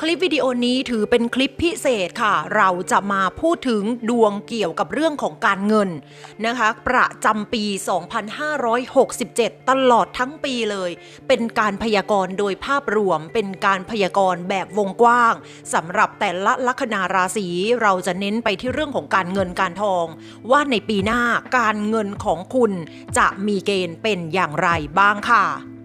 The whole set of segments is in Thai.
คลิปวิดีโอนี้ถือเป็นคลิปพิเศษค่ะ เราจะมาพูดถึงดวงเกี่ยวกับเรื่องของการเงินนะคะ ประจำปี 2567 ตลอดทั้งปีเลย เป็นการพยากรณ์โดยภาพรวม เป็นการพยากรณ์แบบวงกว้างสำหรับแต่ละลัคนาราศีเราจะเน้นไปที่เรื่องของการเงินการทอง ว่าในปีหน้าการเงินของคุณจะมีเกณฑ์เป็นอย่างไรบ้างค่ะ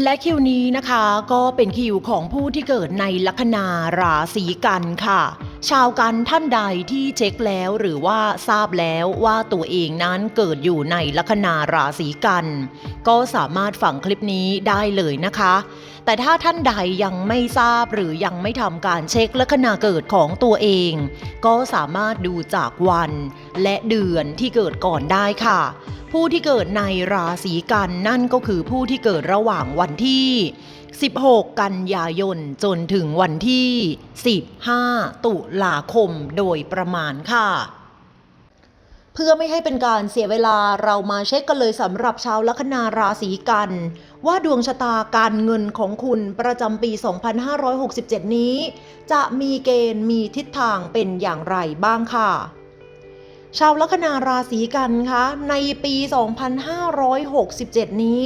และคิวนี้นะคะก็เป็นคิวของผู้ที่เกิดในลัคนาราศีกันค่ะ ชาวกันท่านใดที่เช็คแล้วหรือว่าทราบแล้วว่าตัวเองนั้นเกิดอยู่ในลัคนาราศีกัน ก็สามารถฟังคลิปนี้ได้เลยนะคะ แต่ถ้าท่านใดยังไม่ทราบหรือยังไม่ทำการเช็คลัคนาเกิดของตัวเอง ก็สามารถดูจากวัน และเดือนที่เกิดก่อนได้ค่ะ ผู้ที่เกิดในราศีกันนั่นก็คือผู้ที่เกิดระหว่างวันที่ 16 กันยายนจนถึงวันที่ 15 ตุลาคมโดยประมาณค่ะเพื่อไม่ให้เป็นการเสียเวลาเรามาเช็คกันเลยสำหรับชาวลัคนาราศีกัน ว่าดวงชะตาการเงินของคุณประจำปี 2567 นี้ จะมีเกณฑ์มีทิศทางเป็นอย่างไรบ้างค่ะ ชาวลัคนาราศีกันคะในปี 2567 นี้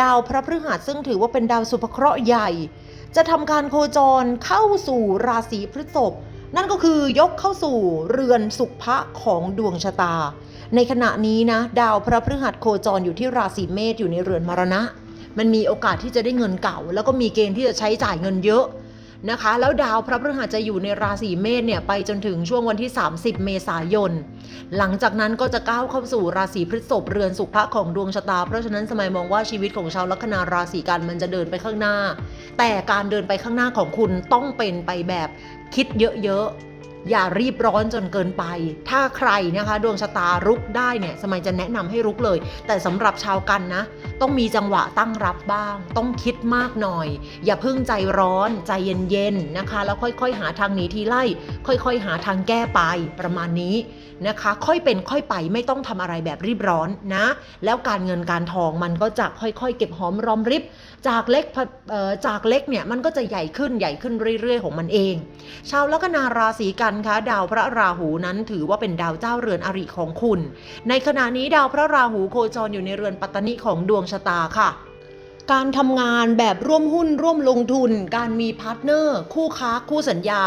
ดาวพระพฤหัสซึ่งถือว่าเป็นดาวสุภเคราะห์ใหญ่ จะทำการโคจรเข้าสู่ราศีพฤษภนั่นก็คือยกเข้าสู่เรือนสุภะของดวงชะตา ในขณะนี้นะ ดาวพระพฤหัสโคจรอยู่ที่ราศีเมษอยู่ในเรือนมรณะ มันมีโอกาสที่จะได้เงินเก่า แล้วก็มีเกณฑ์ที่จะใช้จ่ายเงินเยอะ นะคะ แล้วดาวพระพฤหัสจะอยู่ในราศีเมษเนี่ยไปจนถึงช่วงวันที่ 30 เมษายน หลังจากนั้นก็จะก้าวเข้าสู่ราศีพฤษภเรือนสุขภะของดวงชะตา เพราะฉะนั้นสมัยมองว่าชีวิตของชาวลัคนาราศีกันมันจะเดินไปข้างหน้า แต่การเดินไปข้างหน้าของคุณต้องเป็นไปแบบคิดเยอะๆ อย่ารีบร้อนจนเกินไป ถ้าใครนะคะ ดวงชะตารุกได้เนี่ยสมัยจะแนะนำให้รุกเลย แต่สำหรับชาวกันนะ ต้องมีจังหวะตั้งรับบ้าง ต้องคิดมากหน่อย อย่าเพิ่งใจร้อนใจเย็นๆนะคะ แล้วค่อยๆ หาทางหนีทีไล่ ค่อยๆ หาทางแก้ไปประมาณนี้นะคะ ค่อยเป็นค่อยไปไม่ต้องทำอะไรแบบรีบร้อนนะ แล้วการเงินการทองมันก็จะค่อยๆ เก็บหอมรอมริบ จากเล็กจากเล็กเนี่ยมันก็จะใหญ่ขึ้นใหญ่ขึ้นเรื่อยๆ ของมันเอง ชาวลัคนาราศีกันคะ ดาวพระราหูนั้นถือว่าเป็นดาวเจ้าเรือนอริของคุณ ในขณะนี้ดาวพระราหูโคจรอยู่ในเรือนปัตตนิของดวงชะตาค่ะ การทำงานแบบร่วมหุ้นร่วมลงทุน การมีพาร์ทเนอร์ คู่ค้าคู่สัญญา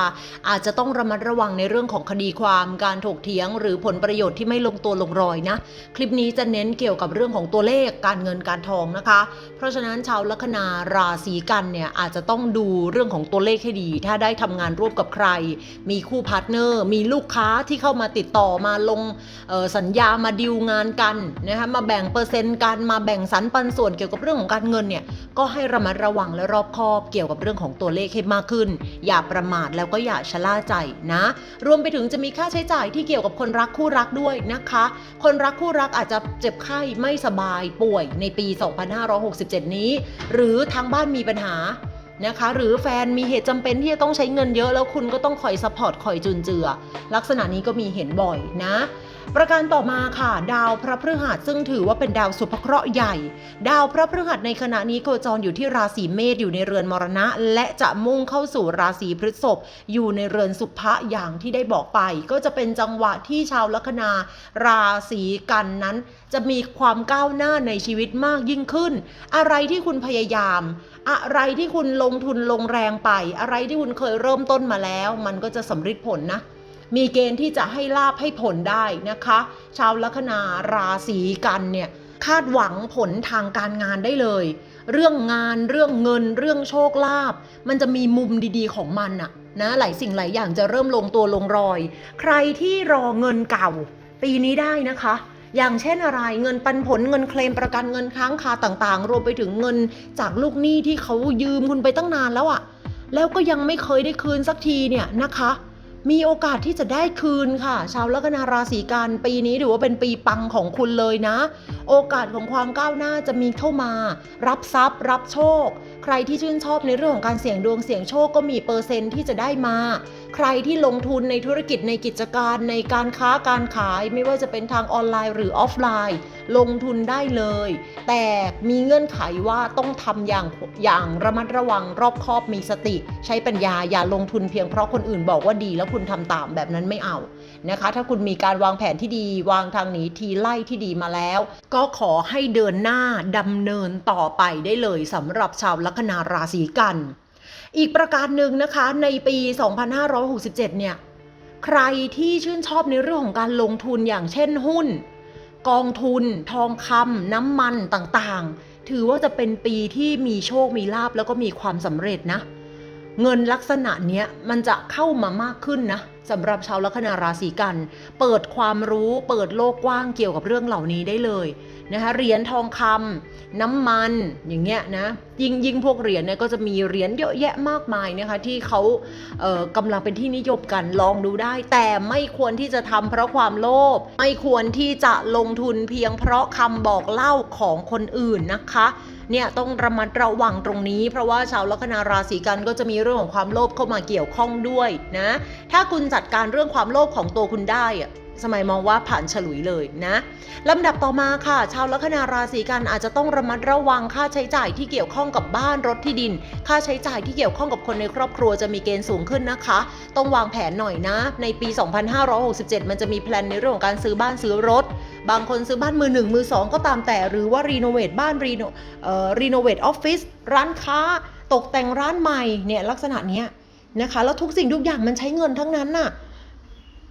อาจจะต้องระมัดระวังในเรื่องของคดีความการถกเถียง หรือผลประโยชน์ที่ไม่ลงตัวลงรอยนะ คลิปนี้จะเน้นเกี่ยวกับเรื่องของตัวเลขการเงินการทองนะคะ เพราะฉะนั้นชาวลัคนาราศีกันเนี่ยอาจจะต้องดูเรื่องของตัวเลขให้ดี ถ้าได้ทำงานร่วมกับใคร มีคู่พาร์ทเนอร์ มีลูกค้าที่เข้ามาติดต่อมาลงสัญญามาดิวงานกันนะคะมาแบ่งเปอร์เซ็นต์กันมาแบ่งสรรปันส่วนเกี่ยวกับเรื่องของการเงินเนี่ยก็ให้ระมัดระวังและรอบคอบเกี่ยวกับเรื่องของตัวเลขให้มากขึ้น อย่าประมาทแล้วก็อย่าชะล่าใจนะ รวมไปถึงจะมีค่าใช้จ่ายที่เกี่ยวกับคนรักคู่รักด้วยนะคะ คนรักคู่รักอาจจะเจ็บไข้ไม่สบายป่วยในปี 2567 นี้ หรือทางบ้านมีปัญหานะคะหรือแฟนมีเหตุจำเป็นที่จะต้องใช้เงินเยอะแล้วคุณก็ต้องคอยซัพพอร์ตคอยจุนเจือ ลักษณะนี้ก็มีเห็นบ่อยนะ ประการต่อมาค่ะ ดาวพระพฤหัสซึ่งถือว่าเป็นดาวสุภเคราะห์ใหญ่ ดาวพระพฤหัสในขณะนี้โคจรอยู่ที่ราศีเมษอยู่ในเรือนมรณะ และจะมุ่งเข้าสู่ราศีพฤษภอยู่ในเรือนสุภะอย่างที่ได้บอกไป ก็จะเป็นจังหวะที่ชาวลัคนาราศีกันนั้น จะมีความก้าวหน้าในชีวิตมากยิ่งขึ้น อะไรที่คุณพยายาม อะไรที่คุณลงทุนลงแรงไป อะไรที่คุณเคยเริ่มต้นมาแล้ว มันก็จะสำเร็จผลนะ มีเกณฑ์ที่จะให้ลาบให้ผลได้นะคะ ชาวลัคนาราศีกันเนี่ยคาดหวังผลทางการงานได้เลย เรื่องงานเรื่องเงิน เรื่องโชคลาภมันจะมีมุมดีๆของมันอะนะหลายสิ่งหลายอย่างจะเริ่มลงตัวลงรอย ใครที่รอเงินเก่า ปีนี้ได้นะคะ อย่างเช่นอะไรเงินปันผลเงินเคลมประกันเงินค้างคาต่างๆ รวมไปถึงเงินจากลูกหนี้ที่เขายืมคุณไปตั้งนานแล้วอะแล้วก็ยังไม่เคยได้คืนสักทีเนี่ยนะคะ มีโอกาสที่จะได้คืนค่ะ ชาวลัคนาราศีกันปีนี้ถือว่าเป็นปีปังของคุณเลยนะ โอกาสของความก้าวหน้าจะมีเข้ามา รับทรัพย์ รับโชค ใครที่ชื่นชอบในเรื่องของการเสี่ยงดวงเสี่ยงโชคก็มีเปอร์เซ็นต์ที่จะได้มา ใครที่ลงทุนในธุรกิจในกิจการในการค้าการขาย ไม่ว่าจะเป็นทางออนไลน์หรือออฟไลน์ ลงทุนได้เลย แต่มีเงื่อนไขว่าต้องทำอย่างอย่างระมัดระวังรอบคอบมีสติ ใช้ปัญญาอย่าลงทุนเพียงเพราะคนอื่นบอกว่าดีแล้วคุณทำตามแบบนั้นไม่เอานะคะ ถ้าคุณมีการวางแผนที่ดี วางทางหนีทีไล่ที่ดีมาแล้ว ก็็ขอให้เดินหน้าดำเนินต่อไปได้เลยสำหรับชาวลัคนาราศีกัน อีกประการหนึ่งนะคะในปี 2567 เนี่ย ใครที่ชื่นชอบในเรื่องของการลงทุนอย่างเช่นหุ้น กองทุน ทองคำน้ำมันต่างๆ ถือว่าจะเป็นปีที่มีโชคมีลาบแล้วก็มีความสำเร็จนะ เงินลักษณะเนี้ยมันจะเข้ามามากขึ้นนะ สำหรับชาวลัคนาราศีกัน เปิดความรู้เปิดโลกกว้างเกี่ยวกับเรื่องเหล่านี้ได้เลยนะคะเหรียญทองคำน้ำมันอย่างเงี้ยนะ ยิ่งยิ่งพวกเหรียญเนี่ยก็จะมีเหรียญเยอะแยะมากมายนะคะที่เขาเกำลังเป็นที่นิยมกันลองดูได้ แต่ไม่ควรที่จะทำเพราะความโลภไม่ควรที่จะลงทุนเพียงเพราะคำบอกเล่าของคนอื่นนะคะเนี่ยต้องระมัดระวังตรงนี้ เพราะว่าชาวลัคนาราศีกันก็จะมีเรื่องของความโลภเข้ามาเกี่ยวข้องด้วยนะ ถ้าคุณจัดการเรื่องความโลภของตัวคุณได้อะ สมัยมองว่าผ่านฉลุยเลยนะลำดับต่อมาค่ะ ชาวลัคนาราศีกันอาจจะต้องระมัดระวังค่าใช้จ่ายที่เกี่ยวข้องกับบ้านรถที่ดิน ค่าใช้จ่ายที่เกี่ยวข้องกับคนในครอบครัวจะมีเกณฑ์สูงขึ้นนะคะ ต้องวางแผนหน่อยนะ ในปี 2567 มันจะมีแพลนในเรื่องของการซื้อบ้านซื้อรถ บางคนซื้อบ้านมือหนึ่งมือสองก็ตามแต่หรือว่ารีโนเวทบ้านรีโนเอ่อรีโนเวทออฟฟิศร้านค้า ตกแต่งร้านใหม่เนี่ยลักษณะเนี้ยนะคะแล้วทุกสิ่งทุกอย่างมันใช้เงินทั้งนั้นน่ะ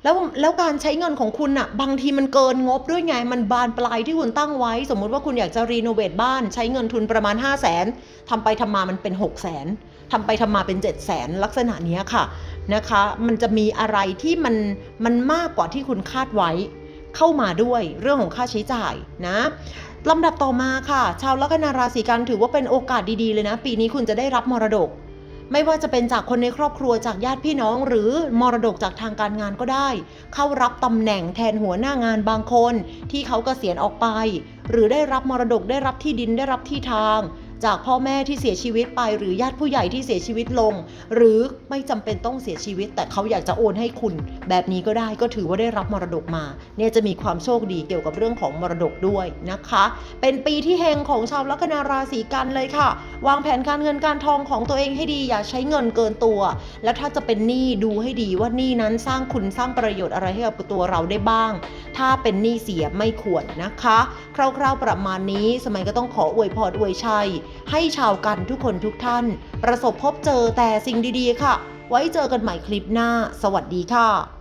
แล้วแล้วการใช้เงินของคุณน่ะบางทีมันเกินงบด้วยไง มันบานปลายที่คุณตั้งไว้ สมมุติว่าคุณอยากจะรีโนเวทบ้าน ใช้เงินทุนประมาณ 5 0 0แสนทำไปทำมามันเป็น 6 0 0แสนทำไปทำมาเป็น 7 0 0แสนลักษณะนี้ค่ะนะคะ มันจะมีอะไรที่มันมันมากกว่าที่คุณคาดไว้ เข้ามาด้วยเรื่องของค่าใช้จ่ายนะลำดับต่อมาค่ะ ชาวลัคนาราศีกันถือว่าเป็นโอกาสดีๆเลยนะ ปีนี้คุณจะได้รับมรดก ไม่ว่าจะเป็นจากคนในครอบครัวจากญาติพี่น้อง หรือมรดกจากทางการงานก็ได้ เข้ารับตำแหน่งแทนหัวหน้างานบางคน ที่เขากเกษียณออกไป หรือได้รับมรดกได้รับที่ดินได้รับที่ทาง จากพ่อแม่ที่เสียชีวิตไป หรือญาติผู้ใหญ่ที่เสียชีวิตลง หรือไม่จำเป็นต้องเสียชีวิต แต่เขาอยากจะโอนให้คุณ แบบนี้ก็ได้ก็ถือว่าได้รับมรดกมา เนี่ยจะมีความโชคดีเกี่ยวกับเรื่องของมรดกด้วยนะคะ เป็นปีที่เฮงของชาวลัคนาราศีกันเลยค่ะ วางแผนการเงินการทองของตัวเองให้ดี อย่าใช้เงินเกินตัว แล้วถ้าจะเป็นหนี้ดูให้ดีว่าหนี้นั้นสร้างคุณสร้างประโยชน์อะไรให้กับตัวเราได้บ้าง ถ้าเป็นหนี้เสียไม่ควรนะคะ คร่าวๆประมาณนี้สมัยก็ต้องขออวยพรอวยชัยให้ชาวกันทุกคนทุกท่าน ประสบพบเจอแต่สิ่งดีๆค่ะ ไว้เจอกันใหม่คลิปหน้า สวัสดีค่ะ